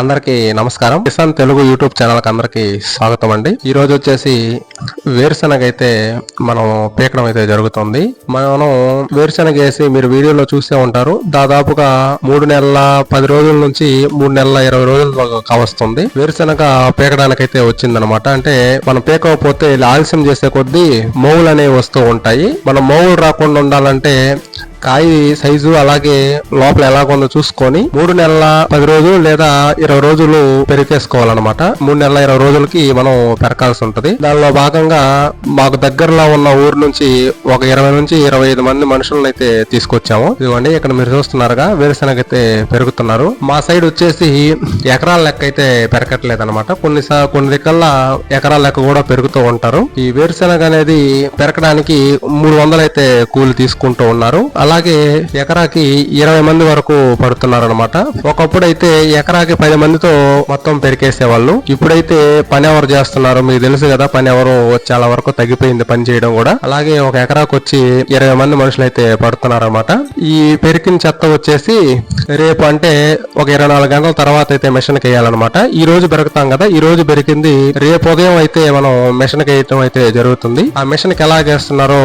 అందరికీ నమస్కారం. Kisan Telugu YouTube channel అందరికీ స్వాగతం అండి. ఈరోజు వచ్చేసి వేరుశనగ అయితే మనం పీకడం అయితే జరుగుతుంది. మనం వేరుశనగ వేసి మీరు వీడియోలో చూసే ఉంటారు. దాదాపుగా మూడు నెలల పది రోజుల నుంచి మూడు నెలల ఇరవై రోజులు కావస్తుంది. వేరుశనగ పీకడానికి అయితే వచ్చిందనమాట. అంటే మనం పీకకపోతే ఆలస్యం చేసే కొద్దీ మోవులు అనేవి వస్తూ ఉంటాయి. మనం మోవులు రాకుండా ఉండాలంటే కాయ సైజు అలాగే లోపల ఎలాగుందో చూసుకొని మూడు నెలల పది రోజులు లేదా ఇరవై రోజులు పెరికేసుకోవాలన్నమాట. మూడు నెలల ఇరవై రోజులకి మనం పెరకాల్సి ఉంటది. దానిలో బాగా భాగంగా మాకు దగ్గరలో ఉన్న ఊరు నుంచి ఒక ఇరవై నుంచి ఇరవై ఐదు మంది మనుషులను అయితే తీసుకొచ్చాము. ఇదిగోండి ఇక్కడ మీరు చూస్తున్నారుగా వేరుశనగ అయితే పెరుగుతున్నారు. మా సైడ్ వచ్చేసి ఎకరాల లెక్క అయితే పెరగట్లేదు అనమాట కొన్ని కొన్ని దిక్కల్లా ఎకరాల లెక్క కూడా పెరుగుతూ ఉంటారు. ఈ వేరుశనగ అనేది పెరగడానికి మూడు వందలు అయితే కూలి తీసుకుంటూ ఉన్నారు. అలాగే ఎకరాకి ఇరవై మంది వరకు పడుతున్నారు అనమాట ఒకప్పుడు అయితే ఎకరాకి పది మందితో మొత్తం పెరికేసేవాళ్ళు ఇప్పుడైతే పని ఎవరు చేస్తున్నారు? మీకు తెలుసు కదా పని ఎవరు చాలా వరకు తగ్గిపోయింది పని చేయడం కూడా. అలాగే ఒక ఎకరాకు వచ్చి ఇరవై మంది మనుషులు అయితే పడుతున్నారు అనమాట ఈ పెరికిన చెత్త వచ్చేసి రేపు అంటే ఒక ఇరవై నాలుగు గంటల తర్వాత అయితే మిషన్కి వేయాలన్నమాట. ఈ రోజు పెరుగుతాం కదా ఈ రోజు పెరిగింది రేపు ఉదయం అయితే మనం మిషన్కి వేయటం అయితే జరుగుతుంది. ఆ మిషన్కి ఎలా చేస్తున్నారో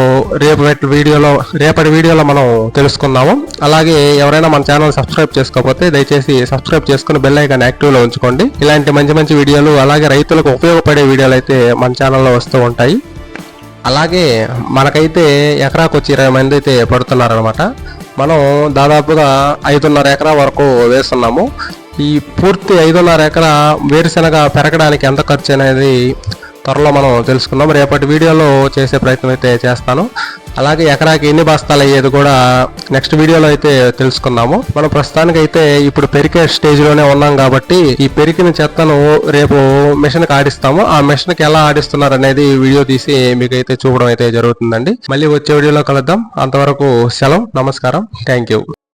రేపు వీడియోలో రేపటి వీడియోలో మనం తెలుసుకుందాము. అలాగే ఎవరైనా మన ఛానల్ సబ్స్క్రైబ్ చేసుకోకపోతే దయచేసి సబ్స్క్రైబ్ చేసుకుని బెల్ ఐకాన్ యాక్టివ్లో ఉంచుకోండి. ఇలాంటి మంచి మంచి వీడియోలు అలాగే రైతులకు ఉపయోగపడే వీడియోలు అయితే మన ఛానల్లో వస్తూ ఉంటాయి. అలాగే మనకైతే ఎకరాకు వచ్చి ఇరవై మంది అయితే పడుతున్నారనమాట మనం దాదాపుగా ఐదున్నర ఎకరా వరకు వేస్తున్నాము. ఈ పూర్తి ఐదున్నర ఎకరా వేరుశెనగ పెరగడానికి ఎంత ఖర్చు అనేది త్వరలో మనం తెలుసుకుందాం. రేపటి వీడియోలో చేసే ప్రయత్నం అయితే చేస్తాను. అలాగే ఎకరాకి ఎన్ని బస్తాలు అయ్యేది కూడా నెక్స్ట్ వీడియోలో అయితే తెలుసుకుందాము. మనం ప్రస్తుతానికి అయితే ఇప్పుడు పెరికే స్టేజ్లోనే ఉన్నాం కాబట్టి ఈ పెరికిన చెత్తను రేపు మిషన్కి ఆడిస్తాము. ఆ మిషన్కి ఎలా ఆడిస్తున్నారు అనేది వీడియో తీసి మీకు అయితే చూపడం అయితే జరుగుతుందండి. మళ్ళీ వచ్చే వీడియోలో కలుద్దాం. అంతవరకు సెలవు నమస్కారం. Thank you.